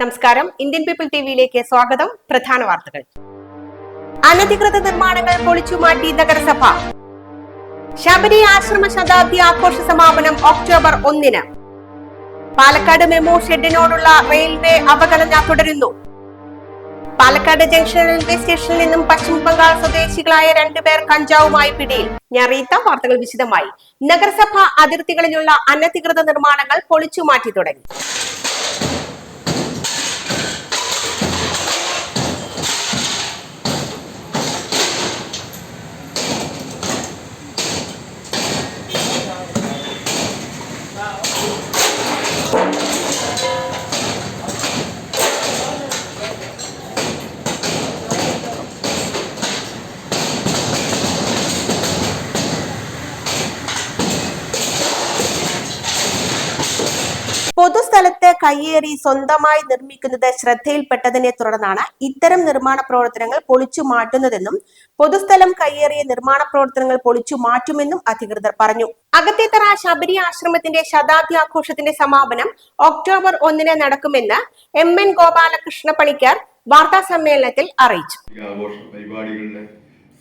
നമസ്കാരം. Indian people ടിവിയിലേക്ക് സ്വാഗതം. പ്രധാന വാർത്തകൾ. അനധികൃത നിർമ്മാണങ്ങൾ പൊളിച്ചുമാറ്റി നഗരസഭ. ശബരി ആശ്രമ ശതാബ്ദി ആഘോഷ സമാപനം ഒക്ടോബർ ഒന്നിന്. പാലക്കാട് മെമോ ഷെഡിനോടുള്ള റെയിൽവേ അവഗണന തുടരുന്നു. പാലക്കാട് ജംഗ്ഷൻ റെയിൽവേ സ്റ്റേഷനിൽ നിന്നും പശ്ചിമ ബംഗാൾ സ്വദേശികളായ രണ്ടുപേർ കഞ്ചാവുമായി പിടിയിൽ. ഞാൻ റീത്ത വാർത്തകൾ വിശദമായി. നഗരസഭ അതിർത്തികളിലുള്ള അനധികൃത നിർമ്മാണങ്ങൾ പൊളിച്ചു മാറ്റി തുടങ്ങി. കയ്യേറി സ്വന്തമായി നിർമ്മിക്കുന്നത് ശ്രദ്ധയിൽപ്പെട്ടതിനെ തുടർന്നാണ് ഇത്തരം നിർമ്മാണ പ്രവർത്തനങ്ങൾ പൊളിച്ചു മാറ്റുന്നതെന്നും പൊതുസ്ഥലം കയ്യേറിയ നിർമ്മാണ പ്രവർത്തനങ്ങൾ പൊളിച്ചു മാറ്റുമെന്നും അധികൃതർ പറഞ്ഞു. അകത്തേത്തറ ശബരി ആശ്രമത്തിന്റെ ശതാബ്ദി ആഘോഷത്തിന്റെ സമാപനം ഒക്ടോബർ ഒന്നിന് നടക്കുമെന്ന് എം എൻ ഗോപാലകൃഷ്ണ പണിക്കർ വാർത്താ സമ്മേളനത്തിൽ അറിയിച്ചു. ആഘോഷ പരിപാടികളുടെ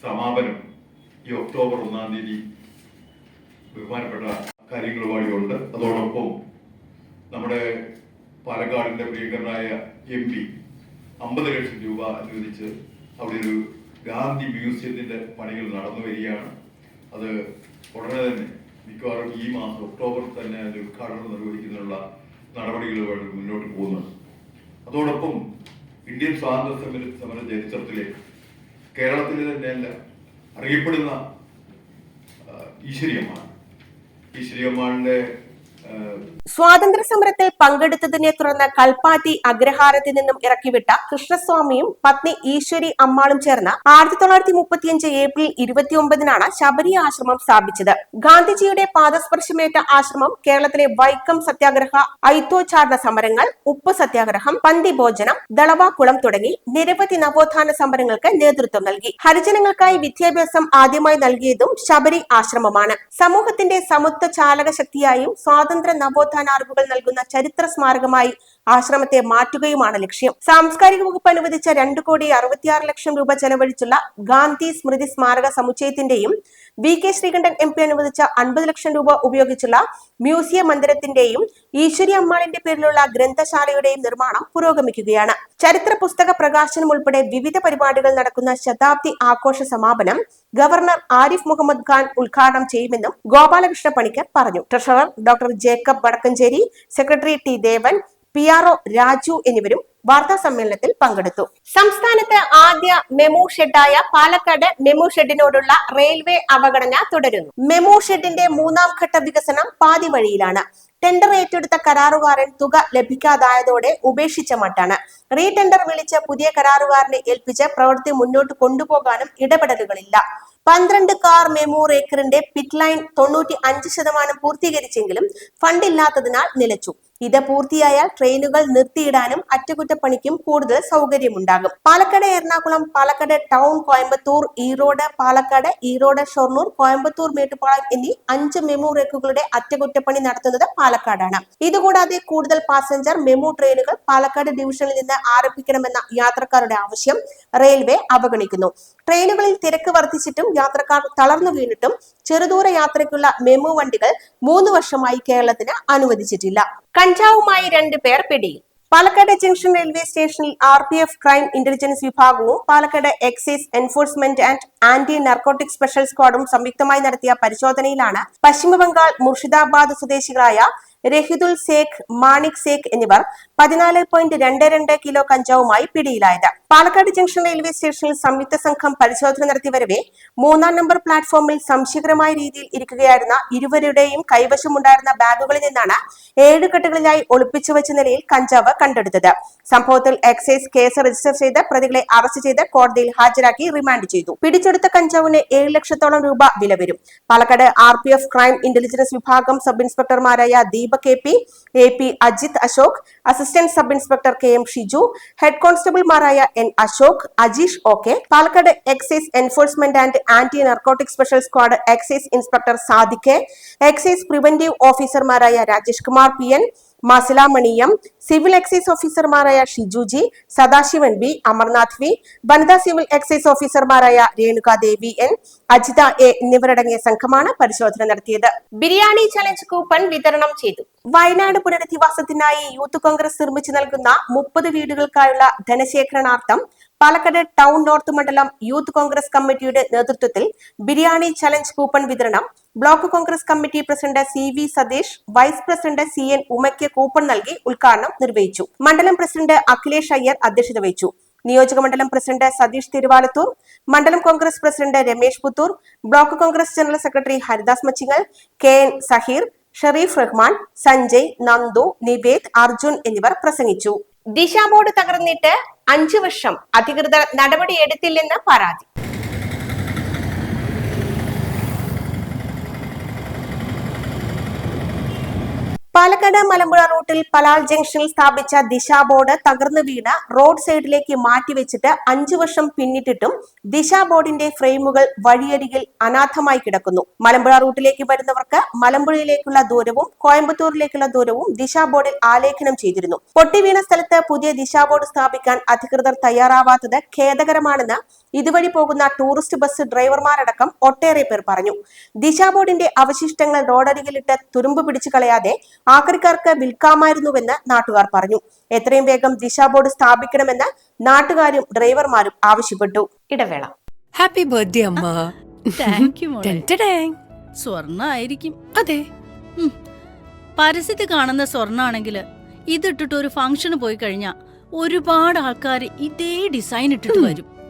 സമാപനം ഈ ഒക്ടോബർ ഒന്നാം തീയതി ബഹുമാനപ്പെട്ട കാര്യങ്ങളുമായിട്ടുണ്ട് അതോടൊപ്പം നമ്മുടെ പാലക്കാടിന്റെ പ്രിയങ്കരനായ എം പി അമ്പത് ലക്ഷം രൂപ അനുവദിച്ച് അവിടെ ഒരു ഗാന്ധി മ്യൂസിയത്തിന്റെ പണികൾ നടന്നു വരികയാണ്. അത് ഉടനെ തന്നെ മിക്കവാറും ഈ മാസം ഒക്ടോബർ തന്നെ അതിന്റെ ഉദ്ഘാടനം നിർവഹിക്കുന്നതിനുള്ള നടപടികളുമായിട്ട് മുന്നോട്ട് പോകുന്നുണ്ട് അതോടൊപ്പം ഇന്ത്യൻ സ്വാതന്ത്ര്യ സമര സമര ചരിത്രത്തിലെ കേരളത്തിലെ തന്നെയല്ല അറിയപ്പെടുന്ന ഈശ്വര്യമാണ്. ഈശ്വര്യമാണിന്റെ സ്വാതന്ത്ര്യ സമരത്തിൽ പങ്കെടുത്തതിനെ തുടർന്ന് കൽപ്പാത്തി അഗ്രഹാരത്തിൽ നിന്നും ഇറക്കിവിട്ട കൃഷ്ണസ്വാമിയും പത്നി ഈശ്വരി അമ്മാളും ചേർന്ന് ആയിരത്തി തൊള്ളായിരത്തി മുപ്പത്തിയഞ്ച് ഏപ്രിൽ ഇരുപത്തിയൊമ്പതിനാണ് ശബരി ആശ്രമം സ്ഥാപിച്ചത്. ഗാന്ധിജിയുടെ പാദസ്പർശമേറ്റ ആശ്രമം കേരളത്തിലെ വൈക്കം സത്യാഗ്രഹ ഐത്തോച്ചാരണ സമരങ്ങൾ ഉപ്പ് സത്യാഗ്രഹം പന്തിഭോജനം ദളവാക്കുളം തുടങ്ങി നിരവധി നവോത്ഥാന സമരങ്ങൾക്ക് നേതൃത്വം നൽകി. ഹരിജനങ്ങൾക്കായി വിദ്യാഭ്യാസം ആദ്യമായി നൽകിയതും ശബരി ആശ്രമമാണ്. സമൂഹത്തിന്റെ സമുദ്ര ചാലക ശക്തിയായും സ്വാതന്ത്ര്യ നവോത്ഥാന അറിവുകൾ നൽകുന്ന ചരിത്ര സ്മാരകമായി ആശ്രമത്തെ മാറ്റുകയുമാണ് ലക്ഷ്യം. സാംസ്കാരിക വകുപ്പ് അനുവദിച്ച രണ്ടു കോടി അറുപത്തിയാറ് ലക്ഷം രൂപ ചെലവഴിച്ചുള്ള ഗാന്ധി സ്മൃതി സ്മാരക സമുച്ചയത്തിന്റെയും V K Sreekandan M P അനുവദിച്ച അൻപത് ലക്ഷം രൂപ ഉപയോഗിച്ചുള്ള മ്യൂസിയം മന്ദിരത്തിന്റെയും ഈശ്വരി അമ്മാളിന്റെ പേരിലുള്ള ഗ്രന്ഥശാലയുടെയും നിർമ്മാണം പുരോഗമിക്കുകയാണ്. ചരിത്ര പുസ്തക പ്രകാശനം ഉൾപ്പെടെ വിവിധ പരിപാടികൾ നടക്കുന്ന ശതാബ്ദി ആഘോഷ സമാപനം ഗവർണർ ആരിഫ് മുഹമ്മദ് ഖാൻ ഉദ്ഘാടനം ചെയ്യുമെന്നും ഗോപാലകൃഷ്ണ പണിക്കർ പറഞ്ഞു. Treasurer doctor Jacob Vadakkencherry secretary T Devan P R O Raju എന്നിവരും വാർത്താ സമ്മേളനത്തിൽ പങ്കെടുത്തു. സംസ്ഥാനത്ത് ആദ്യ മെമു ഷെഡായ പാലക്കാട് മെമു ഷെഡിനോടുള്ള റെയിൽവേ അവഗണന തുടരുന്നു. മെമു ഷെഡിന്റെ മൂന്നാം ഘട്ട വികസനം പാതി വഴിയിലാണ്. ടെൻഡർ ഏറ്റെടുത്ത കരാറുകാരൻ തുക ലഭിക്കാതായതോടെ ഉപേക്ഷിച്ച മട്ടാണ്. റീടെൻഡർ വിളിച്ച് പുതിയ കരാറുകാരനെ ഏൽപ്പിച്ച് പ്രവൃത്തി മുന്നോട്ട് കൊണ്ടുപോകാനും ഇടപെടലുകളില്ല. പന്ത്രണ്ട് കാർ മെമു റേക്കറിന്റെ പിറ്റ് ലൈൻ തൊണ്ണൂറ്റി അഞ്ച് ശതമാനം പൂർത്തീകരിച്ചെങ്കിലും ഫണ്ടില്ലാത്തതിനാൽ നിലച്ചു. ഇത് പൂർത്തിയായാൽ ട്രെയിനുകൾ നിർത്തിയിടാനും അറ്റകുറ്റപ്പണിക്കും കൂടുതൽ സൗകര്യമുണ്ടാകും. പാലക്കാട് എറണാകുളം പാലക്കാട് ടൗൺ കോയമ്പത്തൂർ ഈറോഡ് പാലക്കാട് ഈറോഡ് ഷൊർണൂർ കോയമ്പത്തൂർ മേട്ടുപാളം എന്നീ അഞ്ച് മെമു റേക്കുകളുടെ അറ്റകുറ്റപ്പണി നടത്തുന്നത് പാലക്കാടാണ്. ഇതുകൂടാതെ കൂടുതൽ പാസഞ്ചർ മെമു ട്രെയിനുകൾ പാലക്കാട് ഡിവിഷനിൽ നിന്ന് ആരംഭിക്കണമെന്ന യാത്രക്കാരുടെ ആവശ്യം റെയിൽവേ അവഗണിക്കുന്നു. ട്രെയിനുകളിൽ തിരക്ക് വർദ്ധിച്ചിട്ടും യാത്രക്കാർ തളർന്നു വീണിട്ടും ചെറുദൂര യാത്രയ്ക്കുള്ള മെമു വണ്ടികൾ മൂന്ന് വർഷമായി കേരളത്തിന് അനുവദിച്ചിട്ടില്ല. കഞ്ചാവുമായി രണ്ട് പേർ പിടിയിൽ. പാലക്കാട് ജംഗ്ഷൻ റെയിൽവേ സ്റ്റേഷനിൽ R P F crime intelligence വിഭാഗവും Palakkad excise enforcement and anti narcotic special സ്ക്വാഡും സംയുക്തമായി നടത്തിയ പരിശോധനയിലാണ് പശ്ചിമബംഗാൾ മുർഷിദാബാദ് സ്വദേശികളായ രഹിദുൽ സേഖ് മാണിക് സേഖ് എന്നിവർ പതിനാല് പോയിന്റ് രണ്ട് രണ്ട് കിലോ കഞ്ചാവുമായി പിടിയിലായത്. പാലക്കാട് ജംഗ്ഷൻ റെയിൽവേ സ്റ്റേഷനിൽ സംയുക്ത സംഘം പരിശോധന നടത്തി വരവെ മൂന്നാം നമ്പർ പ്ലാറ്റ്ഫോമിൽ സംശയകരമായ രീതിയിൽ ഇരിക്കുകയായിരുന്ന ഇരുവരുടെയും കൈവശമുണ്ടായിരുന്ന ബാഗുകളിൽ നിന്നാണ് ഏഴ് കെട്ടുകളിലായി ഒളിപ്പിച്ചു വെച്ച നിലയിൽ കഞ്ചാവ് കണ്ടെടുത്തത്. സംഭവത്തിൽ എക്സൈസ് കേസ് രജിസ്റ്റർ ചെയ്ത് പ്രതികളെ അറസ്റ്റ് ചെയ്ത് കോടതിയിൽ ഹാജരാക്കി റിമാൻഡ് ചെയ്തു. പിടിച്ചെടുത്ത കഞ്ചാവിന് ഏഴ് ലക്ഷത്തോളം രൂപ വില വരും. Palakkad R P F crime intelligence വിഭാഗം sub ഇൻസ്പെക്ടർമാരായ Deepak A P A P Ajith Ashok assistant sub inspector K M Shiju head കോൺസ്റ്റബിൾമാരായ N Ashok Ajeesh O K Palakkad excise enforcement and anti narcotic special squad excise inspector സാദിഖെ excise preventive ഓഫീസർമാരായ Rajesh Kumar P N. Masila Maniyam civil excise ഓഫീസർമാരായ ഷിജുജി Sadasivan B Amarnath V വനിതാ civil excise ഓഫീസർമാരായ Renuka Devi N Ajitha A എന്നിവരടങ്ങിയ സംഘമാണ് പരിശോധന നടത്തിയത്. Biryani challenge coupon വിതരണം ചെയ്തു. വയനാട് പുനരധിവാസത്തിനായി യൂത്ത് കോൺഗ്രസ് നിർമ്മിച്ചു നൽകുന്ന മുപ്പത് വീടുകൾക്കായുള്ള ധനശേഖരണാർത്ഥം പാലക്കാട് ടൗൺ നോർത്ത് മണ്ഡലം യൂത്ത് കോൺഗ്രസ് കമ്മിറ്റിയുടെ നേതൃത്വത്തിൽ ബിരിയാണി ചലഞ്ച് കൂപ്പൺ വിതരണം. Block Congress committee president C V Satheesh vice president C N ഉമയ്ക്ക് coupon നൽകി ഉദ്ഘാടനം നിർവഹിച്ചു. മണ്ഡലം പ്രസിഡന്റ് അഖിലേഷ് അയ്യർ അധ്യക്ഷത വഹിച്ചു. നിയോജകമണ്ഡലം പ്രസിഡന്റ് സതീഷ് തിരുവാലത്തൂർ മണ്ഡലം Congress president Ramesh Puthur block Congress general secretary Haridas Machingal K N Saheer Shereef Rahman Sanjay Nandu Nived Arjun എന്നിവർ പ്രസംഗിച്ചു. ദിശ ബോർഡ് തകർന്നിട്ട് അഞ്ചു വർഷം അധികൃതർ നടപടിയെടുത്തില്ലെന്ന് പരാതി. പാലക്കാട് മലമ്പുഴ റൂട്ടിൽ പലാൽ ജംഗ്ഷനിൽ സ്ഥാപിച്ച ദിശ ബോർഡ് തകർന്നു വീണ റോഡ് സൈഡിലേക്ക് മാറ്റിവെച്ചിട്ട് അഞ്ചു വർഷം പിന്നിട്ടിട്ടും ദിശ ബോർഡിന്റെ ഫ്രെയിമുകൾ വഴിയരികിൽ അനാഥമായി കിടക്കുന്നു. മലമ്പുഴ റൂട്ടിലേക്ക് വരുന്നവർക്ക് മലമ്പുഴയിലേക്കുള്ള ദൂരവും കോയമ്പത്തൂരിലേക്കുള്ള ദൂരവും ദിശ ബോർഡിൽ ആലേഖനം ചെയ്തിരുന്നു. പൊട്ടിവീണ സ്ഥലത്ത് പുതിയ ദിശ ബോർഡ് സ്ഥാപിക്കാൻ അധികൃതർ തയ്യാറാവാത്തത് ഖേദകരമാണെന്ന് ഇതുവഴി പോകുന്ന ടൂറിസ്റ്റ് ബസ് ഡ്രൈവർമാരടക്കം ഒട്ടേറെ പേർ പറഞ്ഞു. ദിശാബോർഡിന്റെ അവശിഷ്ടങ്ങൾ റോഡരികിലിട്ട് തുരുമ്പ് പിടിച്ചു കളയാതെ ആക്രിക്കാർക്ക് വിൽക്കാമായിരുന്നുവെന്ന് നാട്ടുകാർ പറഞ്ഞു. എത്രയും വേഗം ദിശാബോർഡ് സ്ഥാപിക്കണമെന്ന് നാട്ടുകാരും ഡ്രൈവർമാരും ആവശ്യപ്പെട്ടു. ഇടവേള. ഹാപ്പി ബർത്ത്ഡേ അമ്മ. താങ്ക് യു മോളെ. ടെന്റഡാങ്. സ്വർണ ആയിരിക്കും അതെ. പരസ്യത്തിൽ കാണുന്ന സ്വർണാണെങ്കിൽ ഇതിട്ടിട്ട് ഒരു ഫംഗ്ഷന് പോയി കഴിഞ്ഞാൽ ഒരുപാട് ആൾക്കാർ ഇതേ ഡിസൈൻ ഇട്ടിട്ട് വരും.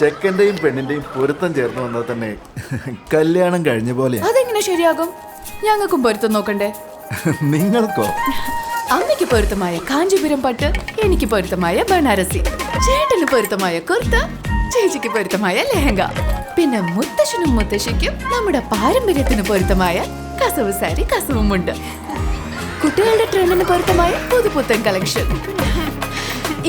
ചെക്കന്റെയും പെണ്ണിന്റെയും പൊരുത്തം ചേർന്ന് വന്നാൽ തന്നെ കല്യാണം കഴിഞ്ഞ പോലെ. അതെങ്ങനെ ശരിയാകും? ഞങ്ങൾക്കും പൊരുത്തം നോക്കണ്ടേ. നിങ്ങൾക്കോ? അമ്മയ്ക്ക് പൊരുത്തമായ കാഞ്ചിപുരം പട്ട് എനിക്ക് പൊരുത്തമായ ബനാരസി ചേട്ടന് പൊരുത്തമായ കുർത്ത ചേച്ചിക്ക് പൊരുത്തമായ ലെഹങ്ക. പിന്നെ മുത്തശ്ശനും മുത്തശ്ശിക്കും നമ്മുടെ പാരമ്പര്യത്തിന് പൊരുത്തമായ കസവ് സാരി കസവുമുണ്ട്. കുട്ടികളുടെ ട്രെൻഡിന് പൊരുത്തമായ പുതുപുത്തൻ കളക്ഷൻ.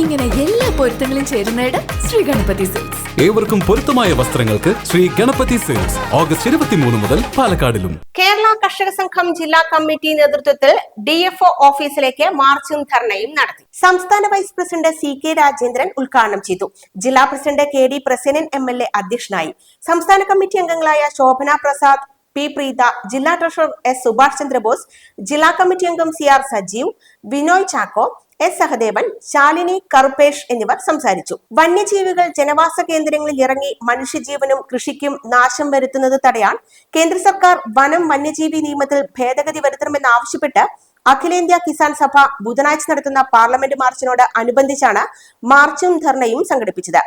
ഇങ്ങനെ എല്ലാ പൊരുത്തങ്ങളും ചേരുന്നയിടം ശ്രീ ഗണപതി സിൽക്സ്. ഏവർക്കും പൊരുത്തമായ വസ്ത്രങ്ങൾക്ക് ശ്രീ ഗണപതി സെയിൽസ് ഓഗസ്റ്റ് ഇരുപത്തിമൂന്ന് മുതൽ പാലക്കാടിലും. കേരള കർഷക സംഘം ജില്ലാ കമ്മിറ്റി നേതൃത്വത്തിൽ ഡി എഫ് ഒ ഓഫീസിലേക്ക് മാർച്ചും ധർണയും നടത്തി. സംസ്ഥാന vice president C K Rajendran ഉദ്ഘാടനം ചെയ്തു. ജില്ലാ president K D Prasenan M L A അധ്യക്ഷനായി. സംസ്ഥാന കമ്മിറ്റി അംഗങ്ങളായ ശോഭന പ്രസാദ് പി പ്രീത ജില്ലാ ട്രഷറർ എസ് സുഭാഷ് ചന്ദ്രബോസ് ജില്ലാ കമ്മിറ്റി അംഗം C R Sajeev Vinoy Chacko S Sahadevan Shalini Karuppesh എന്നിവർ സംസാരിച്ചു. വന്യജീവികൾ ജനവാസ കേന്ദ്രങ്ങളിൽ ഇറങ്ങി മനുഷ്യജീവനും കൃഷിക്കും നാശം വരുത്തുന്നത് തടയാൻ കേന്ദ്ര സർക്കാർ വനം വന്യജീവി നിയമത്തിൽ ഭേദഗതി വരുത്തണമെന്നാവശ്യപ്പെട്ട് അഖിലേന്ത്യാ കിസാൻ സഭ ബുധനാഴ്ച നടത്തുന്ന പാർലമെന്റ് മാർച്ചിനോട് അനുബന്ധിച്ചാണ് മാർച്ചും ധർണയും സംഘടിപ്പിച്ചത്.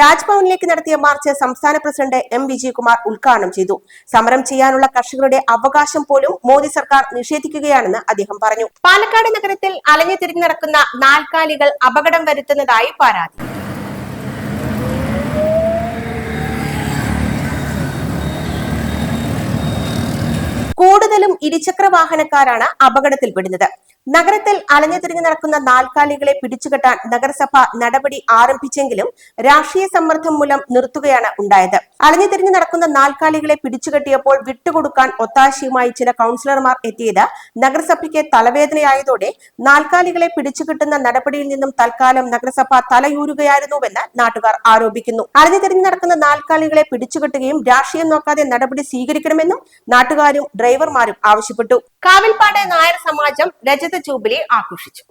രാജ്ഭവനിലേക്ക് നടത്തിയ മാർച്ച് സംസ്ഥാന പ്രസിഡന്റ് എം വിജയകുമാർ ഉദ്ഘാടനം ചെയ്തു. സമരം ചെയ്യാനുള്ള കർഷകരുടെ അവകാശം പോലും മോദി സർക്കാർ നിഷേധിക്കുകയാണെന്ന് അദ്ദേഹം പറഞ്ഞു. പാലക്കാട് നഗരത്തിൽ അലഞ്ഞു തിരിഞ്ഞു നടക്കുന്ന നാൽക്കാലികൾ അപകടം വരുത്തുന്നതായി പരാതി. കൂടുതലും ഇരുചക്ര വാഹനക്കാരാണ് അപകടത്തിൽപ്പെടുന്നത് നഗരത്തിൽ അലഞ്ഞു തിരിഞ്ഞു നടക്കുന്ന നാൽക്കാലികളെ പിടിച്ചുകെട്ടാൻ നഗരസഭ നടപടി ആരംഭിച്ചെങ്കിലും രാഷ്ട്രീയ സമ്മർദ്ദം മൂലം നിർത്തുകയാണ് ഉണ്ടായത്. അലഞ്ഞു തിരിഞ്ഞു നടക്കുന്ന നാൽക്കാലികളെ പിടിച്ചുകെട്ടിയപ്പോൾ വിട്ടുകൊടുക്കാൻ ഒത്താശയുമായി ചില കൗൺസിലർമാർ എത്തിയത് നഗരസഭയ്ക്ക് തലവേദനയായതോടെ നാൽക്കാലികളെ പിടിച്ചുകെട്ടുന്ന നടപടിയിൽ നിന്നും തൽക്കാലം നഗരസഭ തലയൂരുകയായിരുന്നുവെന്ന് നാട്ടുകാർ ആരോപിക്കുന്നു. അലഞ്ഞു തിരിഞ്ഞു നടക്കുന്ന നാൽക്കാലികളെ പിടിച്ചുകെട്ടുകയും രാഷ്ട്രീയം നോക്കാതെ നടപടി സ്വീകരിക്കണമെന്നും നാട്ടുകാരും ഡ്രൈവർമാരും ആവശ്യപ്പെട്ടു. കാവിൽപ്പാട് നായർ സമാജം രജത ജൂബിലി ആഘോഷിച്ചു?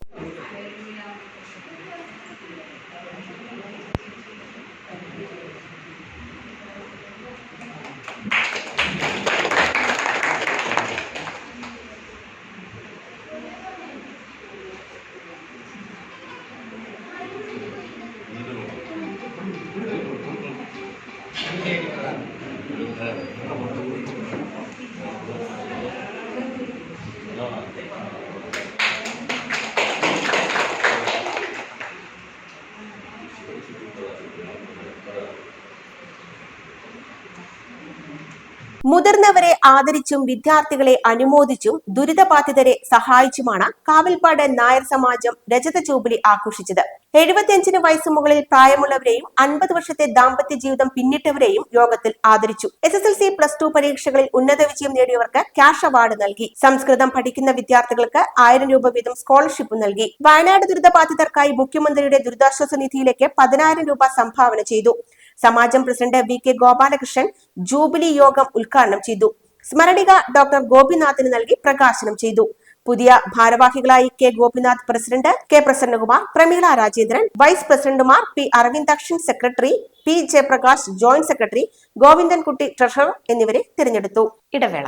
മുതിർന്നവരെ ആദരിച്ചും വിദ്യാർത്ഥികളെ അനുമോദിച്ചും ദുരിതബാധിതരെ സഹായിച്ചുമാണ് കാവൽപ്പാട് നായർ സമാജം രജത ജൂബിലി ആഘോഷിച്ചത്. എഴുപത്തിയഞ്ചിന് വയസ്സ് മുകളിൽ പ്രായമുള്ളവരെയും അൻപത് വർഷത്തെ ദാമ്പത്യ ജീവിതം പിന്നിട്ടവരെയും യോഗത്തിൽ ആദരിച്ചു. S S L C plus two പരീക്ഷകളിൽ ഉന്നത വിജയം നേടിയവർക്ക് ക്യാഷ് അവാർഡ് നൽകി. സംസ്കൃതം പഠിക്കുന്ന വിദ്യാർത്ഥികൾക്ക് ആയിരം രൂപ വീതം സ്കോളർഷിപ്പ് നൽകി. വയനാട് ദുരിതബാധിതർക്കായി മുഖ്യമന്ത്രിയുടെ ദുരിതാശ്വാസ നിധിയിലേക്ക് പതിനായിരം രൂപ സംഭാവന ചെയ്തു. സമാജം president V K Gopalakrishnan jubilee യോഗം ഉദ്ഘാടനം ചെയ്തു. സ്മരണിക ഡോക്ടർ ഗോപിനാഥിന് നൽകി പ്രകാശനം ചെയ്തു. പുതിയ ഭാരവാഹികളായി K Gopinath president K Prasannakumar Prameela Rajendran vice പ്രസിഡന്റുമാർ P Aravindakshan secretary P Jayaprakash joint secretary Govindankutty treasurer എന്നിവരെ തിരഞ്ഞെടുത്തു. ഇടവേള.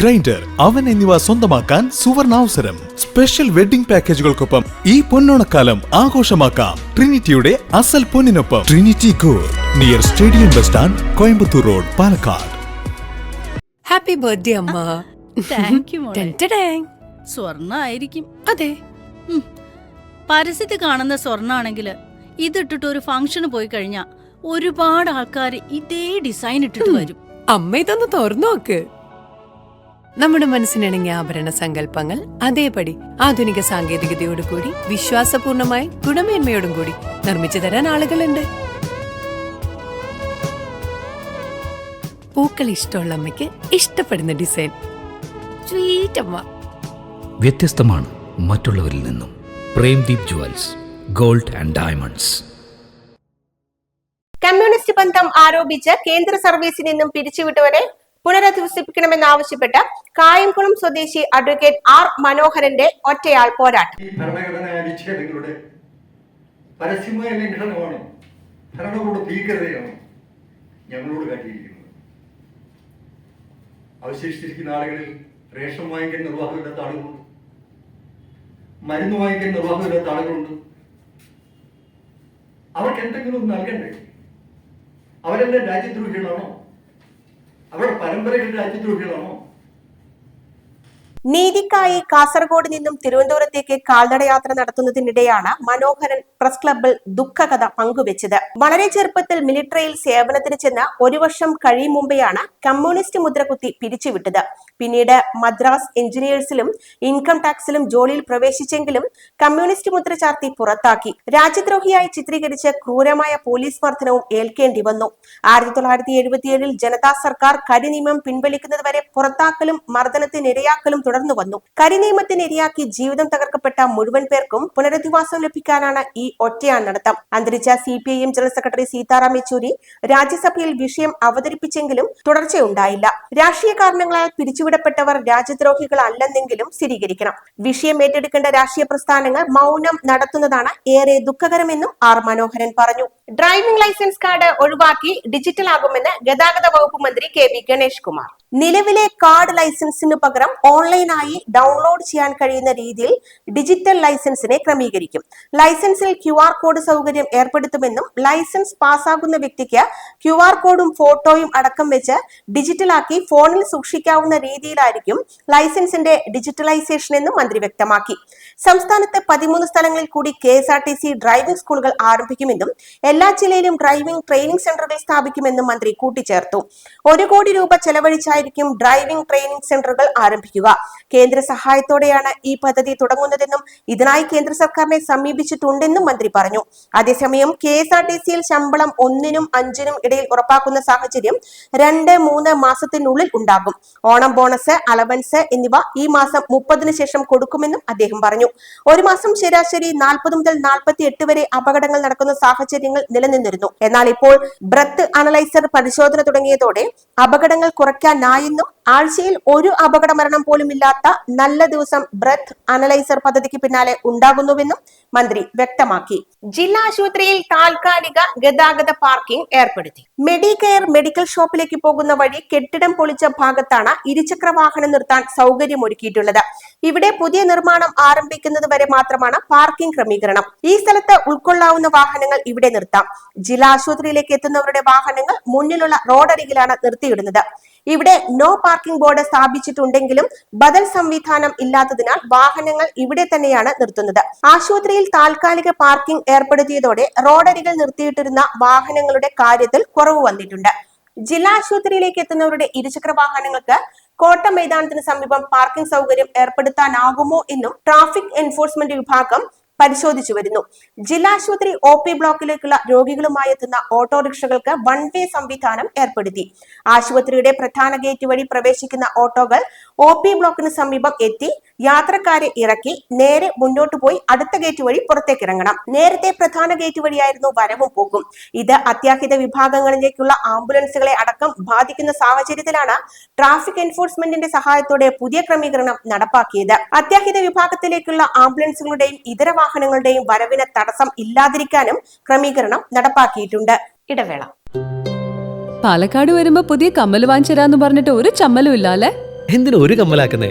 grinder oven എന്നിവ സ്വന്തമാക്കാൻ സുവർണാവസരം. സ്പെഷ്യൽ വെഡിംഗ് പാക്കേജുകൾക്കൊപ്പം ഈ പൊന്നോണക്കാലം ആഘോഷമാക്കാം. ട്രിനിറ്റിയുടെ അസൽ പൊന്നിനൊപ്പം. Trinity go near stadium bus stand Coimbatore road Palakkad. Happy birthday അമ്മ. താങ്ക് യു സ്വർണ ആയിരിക്കും അതെ. പരസ്യത്തിൽ കാണുന്ന സ്വർണാണെങ്കിൽ ഇതിട്ടിട്ട് ഒരു ഫംഗ്ഷന് പോയി കഴിഞ്ഞാ ഒരുപാട് ആൾക്കാർ ഇതേ ഡിസൈൻ ഇട്ടിട്ട് വരും. അമ്മ ഇതൊന്ന് തുറന്നു നോക്ക്. നമ്മുടെ മനസ്സിനിണങ്ങിയ ആഭരണ സങ്കല്പങ്ങൾ അതേപടി ആധുനിക സാങ്കേതികതയോടു കൂടി വിശ്വാസപൂർണമായി ഗുണമേന്മയോടും കൂടി നിർമ്മിച്ചു തരാൻ ആളുകളുണ്ട്. പൂക്കൾ ഇഷ്ടമുള്ള അമ്മയ്ക്ക് ഇഷ്ടപ്പെടുന്ന ഡിസൈൻ. സ്വീറ്റ് അമ്മ വ്യത്യസ്തമാണ് മറ്റുള്ളവരിൽ നിന്നും. Premdeep jewels gold and diamonds. Communist ബന്ധം ആരോപിച്ച് കേന്ദ്ര സർവീസിൽ നിന്നും പിരിച്ചുവിട്ടവരെ പുനരധിവസിപ്പിക്കണമെന്നാവശ്യപ്പെട്ട് കായംകുളം സ്വദേശി അഡ്വക്കേറ്റ് ആർ മനോഹരന്റെ ഒറ്റയാൾ പോരാട്ടം. അവശേഷിച്ചിരിക്കുന്ന ആളുകളിൽ റേഷൻ വാങ്ങിക്കാൻ നിർവാഹമില്ലാത്ത ആളുകളുണ്ട്. മരുന്ന് വാങ്ങിക്കാൻ നിർവാഹമില്ലാത്ത ആളുകളുണ്ട്. അവർക്ക് എന്തെങ്കിലും നൽകണ്ടേ? അവരെല്ലാം രാജ്യദ്രോഹികളാണോ? അവരുടെ പരമ്പരകൾ രാജ്യദ്രോഹികളാണോ നീതിക്കായി കാസർഗോഡ് നിന്നും തിരുവനന്തപുരത്തേക്ക് കാൽനടയാത്ര നടത്തുന്നതിനിടെയാണ് മനോഹരൻ പ്രസ് ക്ലബ്ബിൽ ദുഃഖകഥ പങ്കുവച്ചത്. വളരെ ചെറുപ്പത്തിൽ മിലിറ്ററിയിൽ സേവനത്തിന് ചെന്ന ഒരു വർഷം കഴിയും മുമ്പെയാണ് കമ്മ്യൂണിസ്റ്റ് മുദ്രകുത്തി പിരിച്ചുവിട്ടത്. പിന്നീട് മദ്രാസ് എഞ്ചിനീയേഴ്സിലും ഇൻകം ടാക്സിലും ജോലിയിൽ പ്രവേശിച്ചെങ്കിലും കമ്മ്യൂണിസ്റ്റ് മുദ്ര ചാർത്തി പുറത്താക്കി. രാജ്യദ്രോഹിയായി ചിത്രീകരിച്ച് ക്രൂരമായ പോലീസ് മർദ്ദനവും ഏൽക്കേണ്ടി വന്നു. ആയിരത്തി തൊള്ളായിരത്തി എഴുപത്തിയേഴിൽ ജനതാ സർക്കാർ കരിനിയമം പിൻവലിക്കുന്നതുവരെ പുറത്താക്കലും മർദ്ദനത്തിനിരയാക്കലും തുടർന്നു വന്നു. കരിനിയമത്തിനിരയാക്കി ജീവിതം തകർക്കപ്പെട്ട മുഴുവൻ പേർക്കും പുനരധിവാസം ലഭിക്കാനാണ് ഈ ഒറ്റയാൻ നടത്തം. അന്തരിച്ച C P I M general secretary Sitaram Yechury രാജ്യസഭയിൽ വിഷയം അവതരിപ്പിച്ചെങ്കിലും തുടർച്ചയുണ്ടായില്ല. രാഷ്ട്രീയ കാരണങ്ങളാൽ പിരിച്ചുവിടപ്പെട്ടവർ രാജ്യദ്രോഹികളല്ലെന്നെങ്കിലും സ്ഥിരീകരിക്കണം. വിഷയം ഏറ്റെടുക്കേണ്ട രാഷ്ട്രീയ പ്രസ്ഥാനങ്ങൾ മൗനം നടത്തുന്നതാണ് ഏറെ ദുഃഖകരമെന്നും ആർ മനോഹരൻ പറഞ്ഞു. ഡ്രൈവിംഗ് ലൈസൻസ് കാർഡ് ഒഴിവാക്കി ഡിജിറ്റൽ ആകുമെന്ന് ഗതാഗത വകുപ്പ് മന്ത്രി കെ വി ഗണേഷ് കുമാർ. നിലവിലെ കാർഡ് ലൈസൻസിനു പകരം ഓൺലൈനായി ഡൗൺലോഡ് ചെയ്യാൻ കഴിയുന്ന രീതിയിൽ ഡിജിറ്റൽ ലൈസൻസിനെ ക്രമീകരിക്കും. ലൈസൻസിൽ ക്യു ആർ കോഡ് സൗകര്യം ഏർപ്പെടുത്തുമെന്നും ലൈസൻസ് പാസ്സാകുന്ന വ്യക്തിക്ക് ക്യു ആർ കോഡും ഫോട്ടോയും അടക്കം വെച്ച് ഡിജിറ്റലാക്കി ഫോണിൽ സൂക്ഷിക്കാവുന്ന രീതിയിലായിരിക്കും ലൈസൻസിന്റെ ഡിജിറ്റലൈസേഷൻ എന്നും മന്ത്രി വ്യക്തമാക്കി. സംസ്ഥാനത്തെ പതിമൂന്ന് സ്ഥലങ്ങളിൽ കൂടി കെ ഡ്രൈവിംഗ് സ്കൂളുകൾ ആരംഭിക്കുമെന്നും എല്ലാ ജില്ലയിലും ഡ്രൈവിംഗ് ട്രെയിനിംഗ് സെന്ററുകൾ സ്ഥാപിക്കുമെന്നും മന്ത്രി കൂട്ടിച്ചേർത്തു. ഒരു കോടി രൂപ ചെലവഴിച്ചായിരിക്കും ഡ്രൈവിംഗ് ട്രെയിനിംഗ് സെന്ററുകൾ ആരംഭിക്കുക. കേന്ദ്ര സഹായത്തോടെയാണ് ഈ പദ്ധതി തുടങ്ങുന്നതെന്നും ഇതിനായി കേന്ദ്ര സർക്കാരിനെ സമീപിച്ചിട്ടുണ്ടെന്നും മന്ത്രി പറഞ്ഞു. അതേസമയം കെ എസ് ആർ ടി സിയിൽ ശമ്പളം ഒന്നിനും അഞ്ചിനും ഇടയിൽ ഉറപ്പാക്കുന്ന സാഹചര്യം രണ്ട് മൂന്ന് മാസത്തിനുള്ളിൽ ഉണ്ടാകും. ഓണം ബോണസ് അലവൻസ് എന്നിവ ഈ മാസം മുപ്പതിന് ശേഷം കൊടുക്കുമെന്നും അദ്ദേഹം പറഞ്ഞു. ഒരു മാസം ശരാശരി നാൽപ്പത് മുതൽ നാൽപ്പത്തി എട്ട് വരെ അപകടങ്ങൾ നടക്കുന്ന സാഹചര്യങ്ങൾ നിലനിന്നിരുന്നു. എന്നാൽ ഇപ്പോൾ ബ്രത്ത് അനലൈസർ പരിശോധന തുടങ്ങിയതോടെ അപകടങ്ങൾ കുറയ്ക്കാനായെന്നും ആഴ്ചയിൽ ഒരു അപകട മരണം പോലും ഇല്ലാത്ത നല്ല ദിവസം ബ്രത്ത് അനലൈസർ പദ്ധതിക്ക് പിന്നാലെ ഉണ്ടാകുന്നുവെന്നും മന്ത്രി വ്യക്തമാക്കി. ജില്ലാ ആശുപത്രിയിൽ താൽക്കാലിക ഗതാഗത പാർക്കിംഗ് ഏർപ്പെടുത്തി. മെഡിക്കെയർ മെഡിക്കൽ ഷോപ്പിലേക്ക് പോകുന്ന വഴി കെട്ടിടം പൊളിച്ച ഭാഗത്താണ് ഇരുചക്ര വാഹനം നിർത്താൻ സൗകര്യമൊരുക്കിയിട്ടുള്ളത്. ഇവിടെ പുതിയ നിർമ്മാണം ആരംഭിക്കുന്നത് വരെ മാത്രമാണ് പാർക്കിംഗ് ക്രമീകരണം. ഈ സ്ഥലത്ത് ഉൾക്കൊള്ളാവുന്ന വാഹനങ്ങൾ ഇവിടെ നിർത്താം. ജില്ലാ ആശുപത്രിയിലേക്ക് എത്തുന്നവരുടെ വാഹനങ്ങൾ മുന്നിലുള്ള റോഡരികിലാണ് നിർത്തിയിടുന്നത്. ഇവിടെ നോ പാർക്കിംഗ് ബോർഡ് സ്ഥാപിച്ചിട്ടുണ്ടെങ്കിലും ബദൽ സംവിധാനം ഇല്ലാത്തതിനാൽ വാഹനങ്ങൾ ഇവിടെ തന്നെയാണ് നിർത്തുന്നത്. ആശുപത്രിയിൽ താൽക്കാലിക പാർക്കിംഗ് ഏർപ്പെടുത്തിയതോടെ റോഡരികിൽ നിർത്തിയിട്ടിരുന്ന വാഹനങ്ങളുടെ കാര്യത്തിൽ കുറവ് വന്നിട്ടുണ്ട്. ജില്ലാ ആശുപത്രിയിലേക്ക് എത്തുന്നവരുടെ ഇരുചക്ര വാഹനങ്ങൾക്ക് കോട്ട മൈതാനത്തിന് സമീപം പാർക്കിംഗ് സൗകര്യം ഏർപ്പെടുത്താനാകുമോ എന്നും ട്രാഫിക് എൻഫോഴ്സ്മെന്റ് വിഭാഗം പരിശോധിച്ചു വരുന്നു. ജില്ലാശുപത്രി ഒ പി ബ്ലോക്കിലേക്കുള്ള രോഗികളുമായി എത്തുന്ന ഓട്ടോറിക്ഷകൾക്ക് വൺ വേ സംവിധാനം ഏർപ്പെടുത്തി. ആശുപത്രിയുടെ പ്രധാന ഗേറ്റ് വഴി പ്രവേശിക്കുന്ന ഓട്ടോകൾ ഒ പി ബ്ലോക്കിന് സമീപം എത്തി. യാത്രക്കാരെ ഇറക്കി നേരെ മുന്നോട്ട് പോയി അടുത്ത ഗേറ്റ് വഴി പുറത്തേക്ക് ഇറങ്ങണം. നേരത്തെ പ്രധാന ഗേറ്റ് വഴിയായിരുന്നു വരവും പോകും ഇത് അത്യാഹിത വിഭാഗങ്ങളിലേക്കുള്ള ആംബുലൻസുകളെ അടക്കം ബാധിക്കുന്ന സാഹചര്യത്തിലാണ് ട്രാഫിക് എൻഫോഴ്സ്മെന്റിന്റെ സഹായത്തോടെ പുതിയ ക്രമീകരണം നടപ്പാക്കിയത്. അത്യാഹിത വിഭാഗത്തിലേക്കുള്ള ആംബുലൻസുകളുടെയും ഇതര വാഹനങ്ങളുടെയും വരവിന് തടസ്സം ഇല്ലാതിരിക്കാനും ക്രമീകരണം നടപ്പാക്കിയിട്ടുണ്ട്. ഇടവേള. പാലക്കാട് വരുമ്പോ പുതിയ കമ്മൽ വാങ്ങിച്ചു പറഞ്ഞിട്ട് ഒരു ചമ്മലും ഇല്ല അല്ലെ എന്തിനു ഒരു കമ്മലാക്കുന്നേ?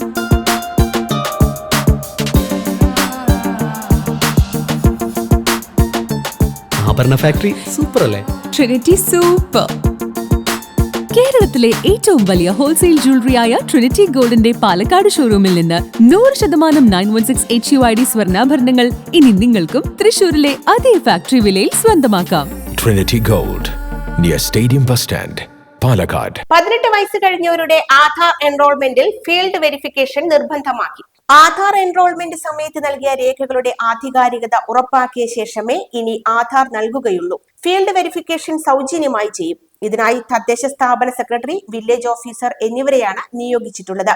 ആഭരണ ഫാക്ടറി സൂപ്പർ അല്ലേ? ട്രിനിറ്റി സൂപ്പർ കേരളത്തിലെ ഏറ്റവും വലിയ ഹോൾസെയിൽ ജ്വല്ലറിയായ ട്രിനിറ്റി ഗോൾഡിന്റെ പാലക്കാട് ഷോറൂമിൽ നിന്ന് നൂറ് ശതമാനം nine one six H U I D സ്വർണാഭരണങ്ങൾ ഇനി നിങ്ങൾക്കും തൃശൂരിലെ അതേ ഫാക്ടറി വിലയിൽ സ്വന്തമാക്കാം. Trinity Gold near stadium bus stand Palakkad. പതിനെട്ട് വയസ്സ് കഴിഞ്ഞവരുടെ ആധാർ എൻറോൾമെന്റിൽ ഫീൽഡ് വെരിഫിക്കേഷൻ നിർബന്ധമാക്കി. ആധാർ എൻറോൾമെന്റ് സമയത്ത് നൽകിയ രേഖകളുടെ ആധികാരികത ഉറപ്പാക്കിയ ശേഷമേ ഇനി ആധാർ നൽകുകയുള്ളൂ. ഫീൽഡ് വെരിഫിക്കേഷൻ സൗജന്യമായി ചെയ്യും. ഇതിനായി തദ്ദേശ സ്ഥാപന സെക്രട്ടറി വില്ലേജ് ഓഫീസർ എന്നിവരെയാണ് നിയോഗിച്ചിട്ടുള്ളത്.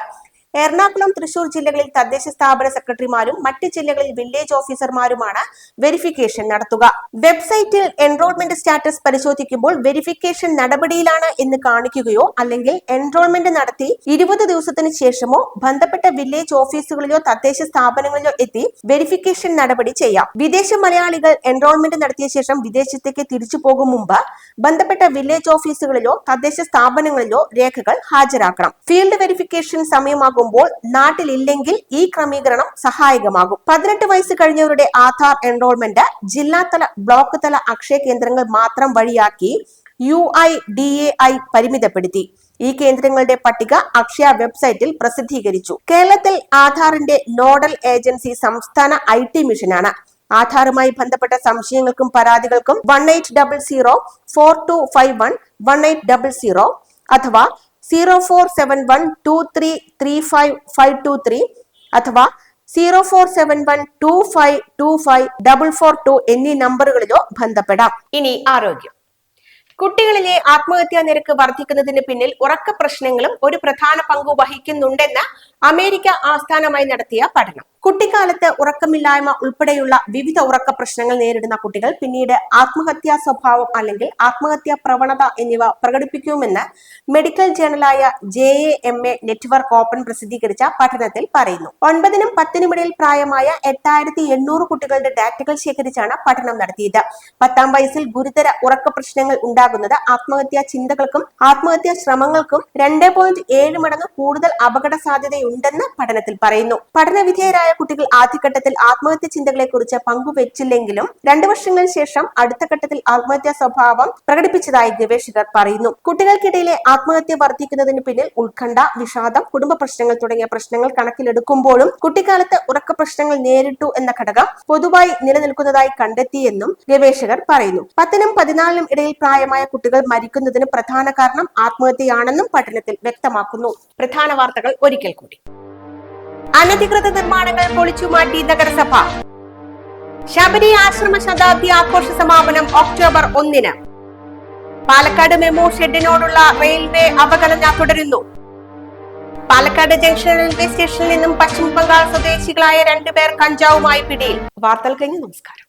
എറണാകുളം തൃശൂർ ജില്ലകളിൽ തദ്ദേശ സ്ഥാപന സെക്രട്ടറിമാരും മറ്റ് ജില്ലകളിൽ വില്ലേജ് ഓഫീസർമാരുമാണ് വെരിഫിക്കേഷൻ നടത്തുക. വെബ്സൈറ്റിൽ എൻറോൾമെന്റ് സ്റ്റാറ്റസ് പരിശോധിക്കുമ്പോൾ വെരിഫിക്കേഷൻ നടപടിയിലാണ് എന്ന് കാണിക്കുകയോ അല്ലെങ്കിൽ എൻറോൾമെന്റ് നടത്തി ഇരുപത് ദിവസത്തിന് ശേഷമോ ബന്ധപ്പെട്ട വില്ലേജ് ഓഫീസുകളിലോ തദ്ദേശ സ്ഥാപനങ്ങളിലോ എത്തി വെരിഫിക്കേഷൻ നടപടി ചെയ്യാം. വിദേശ മലയാളികൾ എൻറോൾമെന്റ് നടത്തിയ ശേഷം വിദേശത്തേക്ക് തിരിച്ചു പോകും മുമ്പ് ബന്ധപ്പെട്ട വില്ലേജ് ഓഫീസുകളിലോ തദ്ദേശ സ്ഥാപനങ്ങളിലോ രേഖകൾ ഹാജരാക്കണം. ഫീൽഡ് വെരിഫിക്കേഷൻ സമയമാകുമ്പോൾ നാട്ടിലില്ലെങ്കിൽ ഈ ക്രമീകരണം സഹായകമാകും. പതിനെട്ട് വയസ്സ് കഴിഞ്ഞവരുടെ ആധാർ എൻറോൾമെന്റ് ജില്ലാതല ബ്ലോക്ക് തല അക്ഷയ കേന്ദ്രങ്ങൾ മാത്രം വഴിയാക്കി U I D A I പരിമിതപ്പെടുത്തി. ഈ കേന്ദ്രങ്ങളുടെ പട്ടിക അക്ഷയ വെബ്സൈറ്റിൽ പ്രസിദ്ധീകരിച്ചു. കേരളത്തിൽ ആധാറിന്റെ നോഡൽ ഏജൻസി സംസ്ഥാന ഐ ടി മിഷനാണ്. ആധാറുമായി ബന്ധപ്പെട്ട സംശയങ്ങൾക്കും പരാതികൾക്കും one eight double zero four two five one one eight double zero അഥവാ zero four seven one two three three five five two three അഥവാ zero four seven one two five two five double four two എന്നീ നമ്പറുകളിലോ ബന്ധപ്പെടാം. ഇനി ആരോഗ്യം. കുട്ടികളിലെ ആത്മഹത്യാ നിരക്ക് വർദ്ധിക്കുന്നതിന് പിന്നിൽ ഉറക്ക പ്രശ്നങ്ങളും ഒരു പ്രധാന പങ്ക് വഹിക്കുന്നുണ്ടെന്ന് അമേരിക്ക ആസ്ഥാനമായി നടത്തിയ പഠനം. കുട്ടിക്കാലത്ത് ഉറക്കമില്ലായ്മ ഉൾപ്പെടെയുള്ള വിവിധ ഉറക്ക പ്രശ്നങ്ങൾ നേരിടുന്ന കുട്ടികൾ പിന്നീട് ആത്മഹത്യാ സ്വഭാവം അല്ലെങ്കിൽ ആത്മഹത്യാ പ്രവണത എന്നിവ പ്രകടിപ്പിക്കുമെന്ന് medical ജേണലായ J A M A network open പ്രസിദ്ധീകരിച്ച പഠനത്തിൽ പറയുന്നു. ഒൻപതിനും പത്തിനുമിടയിൽ പ്രായമായ എട്ടായിരത്തി എണ്ണൂറ് കുട്ടികളുടെ ഡാറ്റകൾ ശേഖരിച്ചാണ് പഠനം നടത്തിയത്. പത്താം വയസ്സിൽ ഗുരുതര ഉറക്ക പ്രശ്നങ്ങൾ ഉണ്ടാകുന്നത് ആത്മഹത്യാ ചിന്തകൾക്കും ആത്മഹത്യാ ശ്രമങ്ങൾക്കും രണ്ട് പോയിന്റ് ഏഴ് മടങ്ങ് കൂടുതൽ അപകട സാധ്യതയുണ്ടെന്ന് പഠനത്തിൽ പറയുന്നു. പഠനവിധേയരായ കുട്ടികൾ ആദ്യഘട്ടത്തിൽ ആത്മഹത്യ ചിന്തകളെ കുറിച്ച് പങ്കുവച്ചില്ലെങ്കിലും രണ്ടു വർഷങ്ങൾക്ക് ശേഷം അടുത്ത ഘട്ടത്തിൽ ആത്മഹത്യാ സ്വഭാവം പ്രകടിപ്പിച്ചതായി ഗവേഷകർ പറയുന്നു. കുട്ടികൾക്കിടയിലെ ആത്മഹത്യ വർദ്ധിക്കുന്നതിന് പിന്നിൽ ഉത്കണ്ഠ വിഷാദം കുടുംബ പ്രശ്നങ്ങൾ തുടങ്ങിയ പ്രശ്നങ്ങൾ കണക്കിലെടുക്കുമ്പോഴും കുട്ടിക്കാലത്ത് ഉറക്ക പ്രശ്നങ്ങൾ നേരിട്ടു എന്ന ഘടകം പൊതുവായി നിലനിൽക്കുന്നതായി കണ്ടെത്തിയെന്നും ഗവേഷകർ പറയുന്നു. പത്തിനും പതിനാലിനും ഇടയിൽ പ്രായമായ കുട്ടികൾ മരിക്കുന്നതിന് പ്രധാന കാരണം ആത്മഹത്യയാണെന്നും പഠനത്തിൽ വ്യക്തമാക്കുന്നു. പ്രധാന വാർത്തകൾ ഒരിക്കൽ കൂടി. അനധികൃത നിർമ്മാണങ്ങൾ പൊളിച്ചുമാറ്റി നഗരസഭ. ശബരി ആശ്രമ ശതാബ്ദി ആഘോഷ സമാപനം ഒക്ടോബർ ഒന്നിന്. പാലക്കാട് മെമോ ഷെഡിനോടുള്ള റെയിൽവേ അവഗണന തുടരുന്നു. പാലക്കാട് ജംഗ്ഷൻ റെയിൽവേ സ്റ്റേഷനിൽ നിന്നും പശ്ചിമ ബംഗാൾ സ്വദേശികളായ രണ്ടുപേർ കഞ്ചാവുമായി പിടിയിൽ. വാർത്തകൾ കഴിഞ്ഞ് നമസ്കാരം.